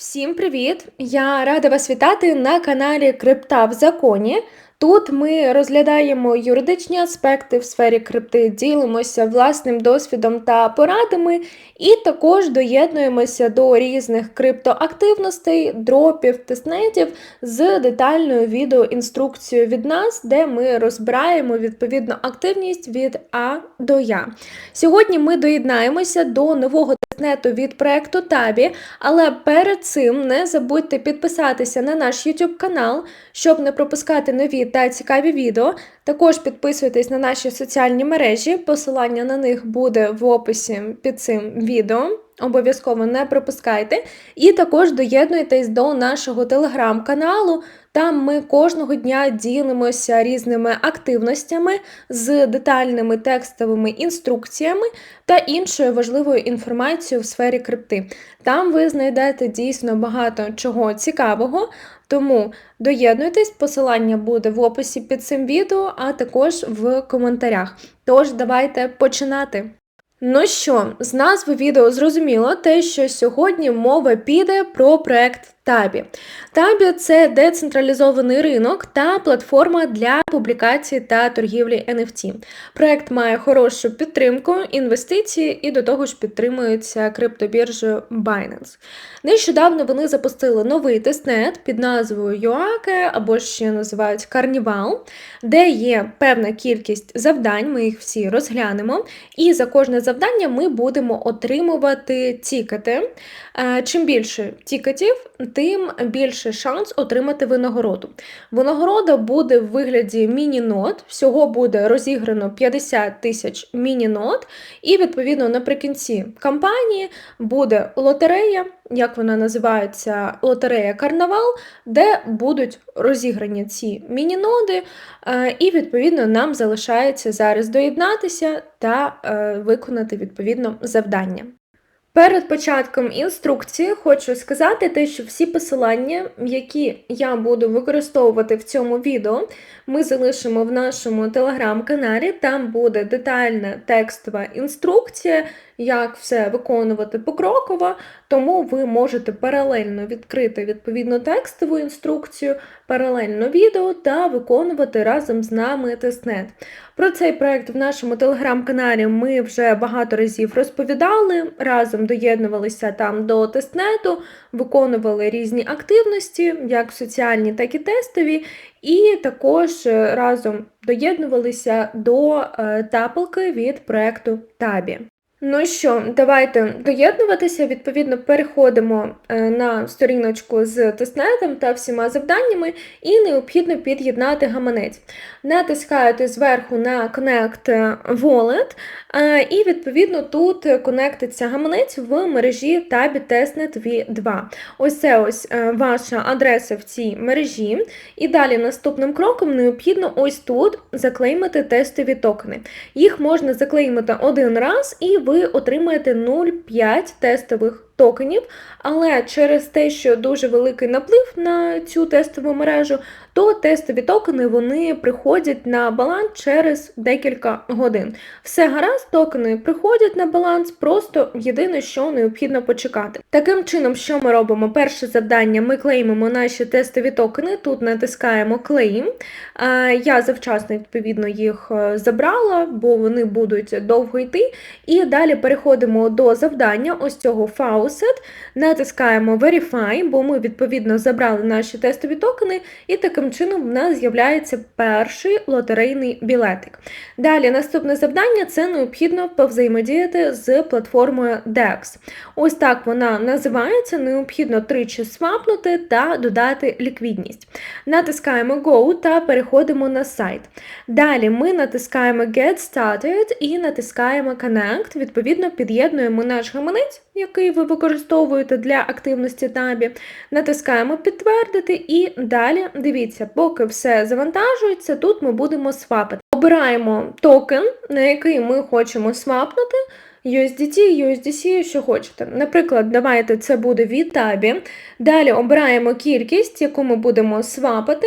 Всім привіт! Я рада вас вітати на каналі Крипта в законі. Тут ми розглядаємо юридичні аспекти в сфері крипти, ділимося власним досвідом та порадами, і також доєднуємося до різних криптоактивностей, дропів, тестнетів з детальною відеоінструкцією від нас, де ми розбираємо відповідно активність від А до Я. Сьогодні ми доєднаємося до нового тестнету від проекту Табі, але перед цим не забудьте підписатися на наш YouTube канал, щоб не пропускати нові та цікаві відео. Також підписуйтесь на наші соціальні мережі, посилання на них буде в описі під цим відео. Обов'язково не пропускайте. І також доєднуйтесь до нашого телеграм-каналу. Там ми кожного дня ділимося різними активностями з детальними текстовими інструкціями та іншою важливою інформацією в сфері крипти. Там ви знайдете дійсно багато чого цікавого. Тому доєднуйтесь, посилання буде в описі під цим відео, а також в коментарях. Тож, давайте починати. Ну що, з назви відео зрозуміло те, що сьогодні мова піде про проект Табі. Табі це децентралізований ринок та платформа для публікації та торгівлі NFT. Проект має хорошу підтримку, інвестиції і до того ж підтримується криптобіржею Binance. Нещодавно вони запустили новий тестнет під назвою Yoake, або ще називають Карнівал, де є певна кількість завдань, ми їх всі розглянемо. І за кожне завдання ми будемо отримувати тікети. Е, чим більше тікетів, тим більше шанс отримати винагороду. Винагорода буде в вигляді міні-нот, всього буде розіграно 50 тисяч міні-нот, і, відповідно, наприкінці кампанії буде лотерея, як вона називається, лотерея Карнавал, де будуть розіграні ці міні-ноди, е, і, відповідно, нам залишається зараз доєднатися та е, виконати відповідно завдання. Перед початком інструкції хочу сказати те, що всі посилання, які я буду використовувати в цьому відео, ми залишимо в нашому телеграм-каналі. Там буде детальна текстова інструкція, як все виконувати покроково, тому ви можете паралельно відкрити відповідну текстову інструкцію, паралельно відео та виконувати разом з нами тестнет. Про цей проект в нашому телеграм-каналі ми вже багато разів розповідали, разом доєднувалися там до тестнету, виконували різні активності, як соціальні, так і тестові, і також разом доєднувалися до е, тапалки від проекту Табі. Ну що, давайте доєднуватися. Відповідно, переходимо е, на сторіночку з тестнетом та всіма завданнями, і необхідно під'єднати гаманець. Натискаєте зверху на Connect Wallet, е, і, відповідно, тут конектиться гаманець в мережі Tabі Testnet V2. Ось це ось е, ваша адреса в цій мережі. І далі наступним кроком необхідно ось тут заклеймити тестові токени. Їх можна заклеймити один раз і ви отримаєте 0,5 тестових токенів, але через те, що дуже великий наплив на цю тестову мережу, то тестові токени вони приходять на баланс через декілька годин. Все гаразд, токени приходять на баланс, просто єдине, що необхідно почекати. Таким чином, що ми робимо? Перше завдання: ми клеймимо наші тестові токени, тут натискаємо клейм. Я завчасно, відповідно, їх е, забрала, бо вони будуть довго йти. І далі переходимо до завдання ось цього Faucet, натискаємо Verify, бо ми, відповідно, забрали наші тестові токени, і таким чином в нас з'являється перший лотерейний білетик. Далі, наступне завдання це необхідно повзаємодіяти з платформою DEX. Ось так вона називається, необхідно тричі свапнути та додати ліквідність. Натискаємо Go та переходимо на сайт. Далі ми натискаємо Get Started і натискаємо Connect, відповідно, під'єднуємо наш гаманець, який ви використовуєте для активності табі. Натискаємо Підтвердити і далі дивіться, поки все завантажується, тут ми будемо свапити. Обираємо токен, на який ми хочемо свапнути. USDT, USDC, що хочете. Наприклад, давайте це буде від табі. Далі обираємо кількість, яку ми будемо свапати.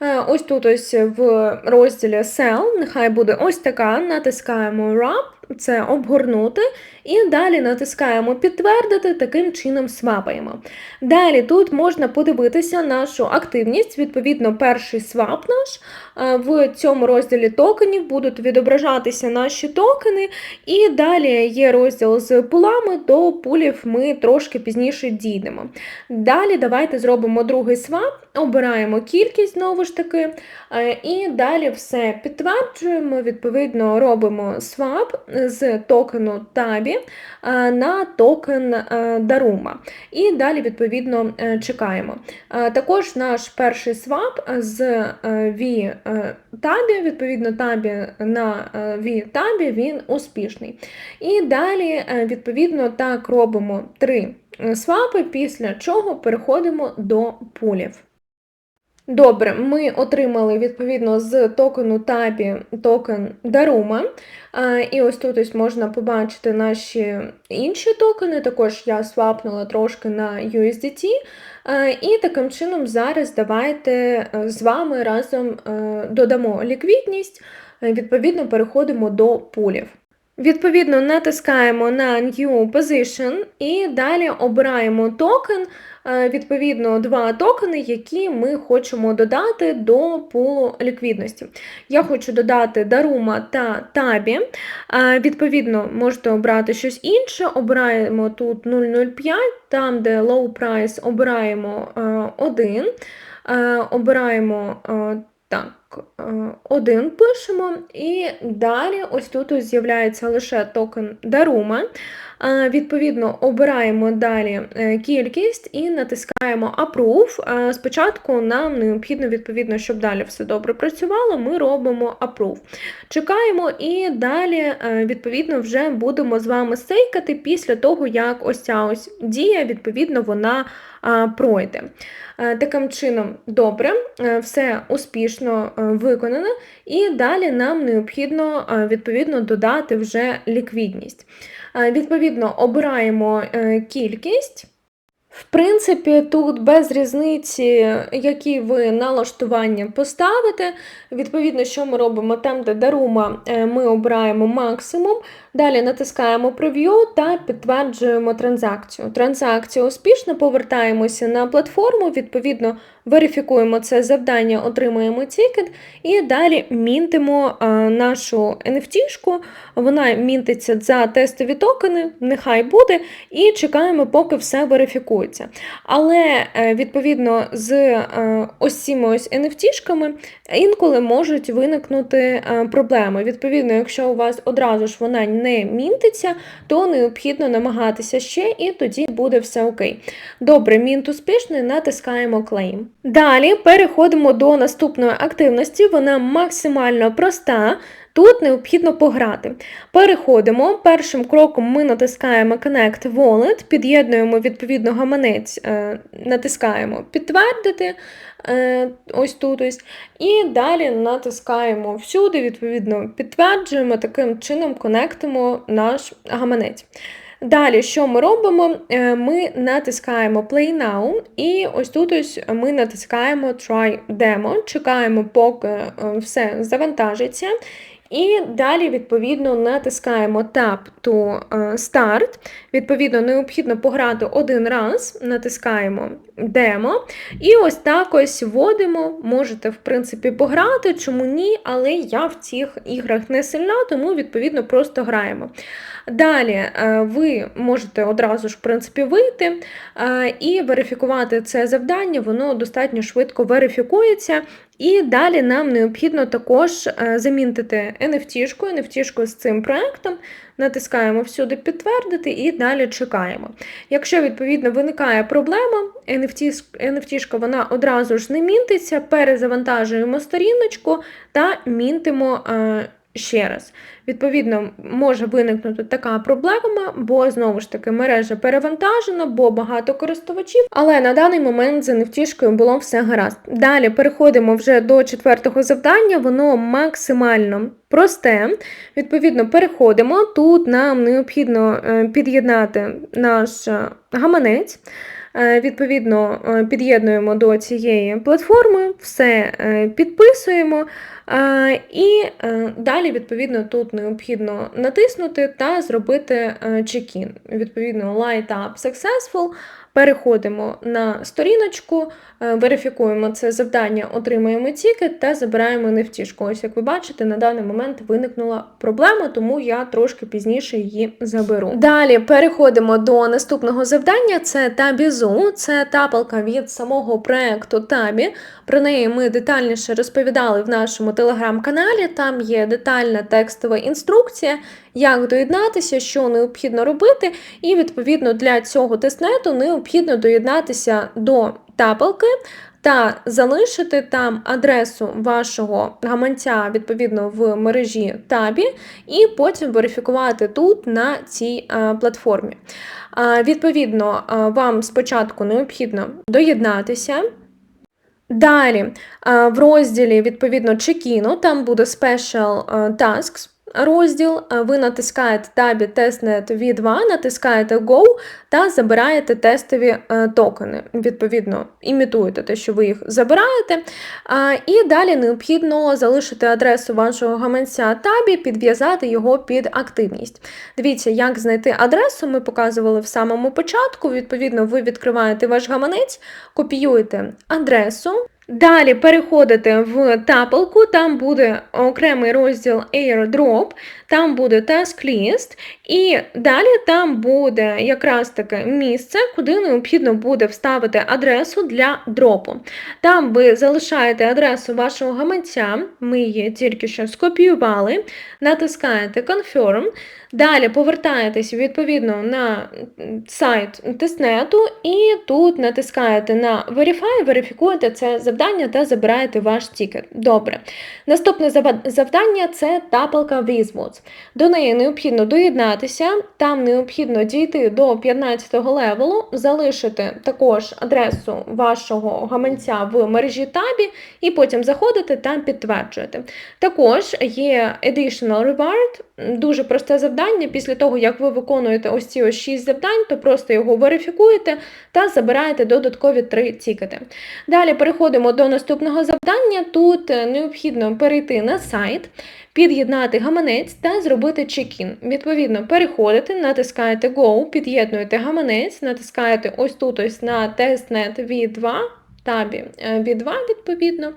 Е, ось тут ось в розділі Sell, нехай буде ось така, натискаємо Wrap, це обгорнути. І далі натискаємо підтвердити, таким чином свапаємо. Далі тут можна подивитися нашу активність, відповідно, перший свап наш. Е, В цьому розділі токенів будуть відображатися наші токени, і далі є розділ з пулами, до пулів ми трошки пізніше дійдемо. Далі давайте зробимо другий свап, обираємо кількість знову ж таки, е, і далі все підтверджуємо, відповідно, робимо свап з токену табі е, на токен е, Дарума. І далі, відповідно, е, чекаємо. Також наш перший свап з е, V е, табі, відповідно, табі на е, V табі, він успішний. І далі, відповідно, так робимо три свапи, після чого переходимо до пулів. Добре, ми отримали відповідно з токену табі токен Дарума. А, І ось тут ось можна побачити наші інші токени. Також я свапнула трошки на USDT. І таким чином зараз давайте е, з вами разом е, додамо ліквідність, е, відповідно переходимо до пулів. Відповідно, натискаємо на New Position і далі обираємо токен, відповідно, два токени, які ми хочемо додати до пулу ліквідності. Я хочу додати Дарума та Табі. Е, Відповідно, можете обрати щось інше. Обираємо тут 0,05, там, де low price, обираємо 1, обираємо е, так. Е, Один пишемо, і далі ось тут з'являється лише токен Дарума. Е, Відповідно, обираємо далі е, кількість і натискаємо Approve. Спочатку нам необхідно, відповідно, щоб далі все добре працювало, ми робимо Approve. Чекаємо і далі, відповідно, вже будемо з вами стейкати після того, як ось ця ось дія, відповідно, вона пройде. Таким чином, добре, все успішно виконано, і далі нам необхідно е, відповідно додати вже ліквідність. Е, Відповідно, обираємо е, кількість. В принципі, тут без різниці, які ви налаштування поставите. Відповідно, що ми робимо там, де дарума, е, ми обираємо максимум. Далі натискаємо прев'ю та підтверджуємо транзакцію. Транзакція успішно, повертаємося на платформу, відповідно, верифікуємо це завдання, отримуємо тікет і далі мінтимо е, нашу NFT-шку. Вона мінтиться за тестові токени, нехай буде, і чекаємо, поки все верифікується. Але е, відповідно з е, ось ось NFT-шками інколи можуть виникнути проблеми. Відповідно, якщо у вас одразу ж вона не мінтиться, то необхідно намагатися ще, і тоді буде все окей. Добре, мінт успішний, натискаємо Claim. Далі переходимо до наступної активності. Вона максимально проста. Тут необхідно пограти. Переходимо. Першим кроком ми натискаємо Connect Wallet, під'єднуємо відповідно гаманець, е, натискаємо підтвердити. е, Ось тут ось. І далі натискаємо всюди, відповідно, підтверджуємо, таким чином конектимо наш гаманець. Далі, що ми робимо? Е, Ми натискаємо Play Now, і ось тут ось ми натискаємо Try Demo, чекаємо, поки е, все завантажиться. І далі, відповідно, натискаємо Tab to е, Start. Відповідно, необхідно пограти один раз, натискаємо демо. І ось так ось вводимо. Можете, в принципі, пограти, чому ні, але я в цих іграх не сильна, тому, відповідно, просто граємо. Далі е, ви можете одразу ж в принципі вийти е, і верифікувати це завдання, воно достатньо швидко верифікується. І далі нам необхідно також е, замінити NFT-шку, NFT-шку з цим проектом. Натискаємо всюди підтвердити і далі чекаємо. Якщо, відповідно, виникає проблема, NFT, NFT-шка вона одразу ж не мінтиться, перезавантажуємо сторіночку та мінтимо е, ще раз. Відповідно, може виникнути така проблема, бо знову ж таки мережа перевантажена, бо багато користувачів, але на даний момент з NFT-шкою було все гаразд. Далі переходимо вже до четвертого завдання, воно максимально просте. Відповідно, переходимо. Тут нам необхідно е, під'єднати наш е, гаманець. Е, Відповідно, е, під'єднуємо до цієї платформи, все е, підписуємо. І далі, відповідно, тут необхідно натиснути та зробити чекін. Відповідно, light up successful. Переходимо на сторіночку, е, верифікуємо це завдання, отримуємо тікет та забираємо нефтішку. Ось як ви бачите, на даний момент виникнула проблема, тому я трошки пізніше її заберу. Далі переходимо до наступного завдання: це Табізу, це тапалка від самого проекту Табі. Про неї ми детальніше розповідали в нашому телеграм-каналі. Там є детальна текстова інструкція, як доєднатися, що необхідно робити. І відповідно для цього тестнету необхідно доєднатися до тапалки. Та залишити там адресу вашого гаманця відповідно в мережі табі, і потім верифікувати тут на цій платформі. Відповідно, вам спочатку необхідно доєднатися. Далі в розділі відповідно чекіну, там буде Special а, Tasks. Розділ, ви натискаєте табі тестнет V2, натискаєте Go та забираєте тестові е, токени. Відповідно, імітуєте те, що ви їх забираєте. І далі необхідно залишити адресу вашого гаманця табі, підв'язати його під активність. Дивіться, як знайти адресу, ми показували в самому початку. Відповідно, ви відкриваєте ваш гаманець, копіюєте адресу. Далі переходите в тапелку, там буде окремий розділ AirDrop, там буде Task List, і далі там буде якраз таке місце, куди необхідно буде вставити адресу для дропу. Там ви залишаєте адресу вашого гаманця, ми її тільки що скопіювали, натискаєте Confirm, далі повертаєтесь відповідно на сайт тестнету, і тут натискаєте на Verify, верифікуєте це завдання та забираєте ваш тікет. Добре. Наступне завдання це тапалка Wizmods. До неї необхідно доєднатися, там необхідно дійти до 15 го левелу, залишити також адресу вашого гаманця в мережі табі, і потім заходити та підтверджуєте. Також є Additional Reward, дуже просте завдання. Після того, як ви виконуєте ось ці ось 6 завдань, то просто його верифікуєте та забираєте додаткові 3 тікети. Далі переходимо до наступного завдання. Тут е, необхідно перейти на сайт, під'єднати гаманець та зробити чек-ін. Відповідно, переходите, натискаєте Go, під'єднуєте гаманець, натискаєте ось тут ось на testnet V2. Табі е, V2, відповідно.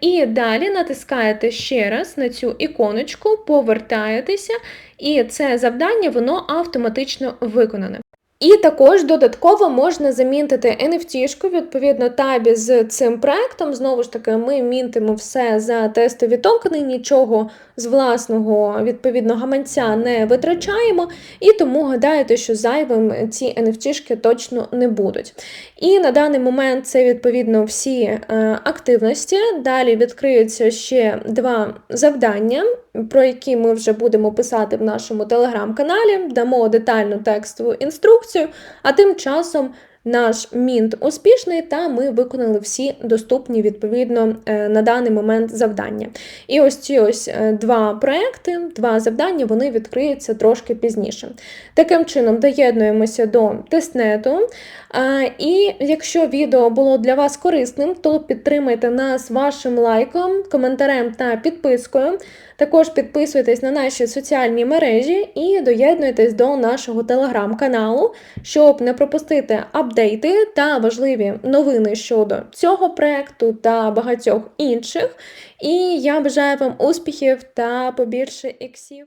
І далі натискаєте ще раз на цю іконочку, повертаєтеся, і це завдання воно автоматично виконане. І також додатково можна замінтити NFT-шку, відповідно, табі з цим проектом. Знову ж таки, ми мінтимо все за тестові токени, нічого з власного відповідно гаманця не витрачаємо, і тому гадаєте, що зайвим ці NFT-шки точно не будуть. І на даний момент це відповідно всі е, активності. Далі відкриються ще два завдання, про які ми вже будемо писати в нашому телеграм-каналі. Дамо детальну текстову інструкцію, а тим часом. Наш мінт успішний, та ми виконали всі доступні відповідно е, на даний момент завдання. І ось ці ось е, два проекти, два завдання, вони відкриються трошки пізніше. Таким чином, доєднуємося до тестнету. І якщо відео було для вас корисним, то підтримайте нас вашим лайком, коментарем та підпискою. Також підписуйтесь на наші соціальні мережі і доєднуйтесь до нашого телеграм-каналу, щоб не пропустити апдейти та важливі новини щодо цього проекту та багатьох інших. І я бажаю вам успіхів та побільше іксів.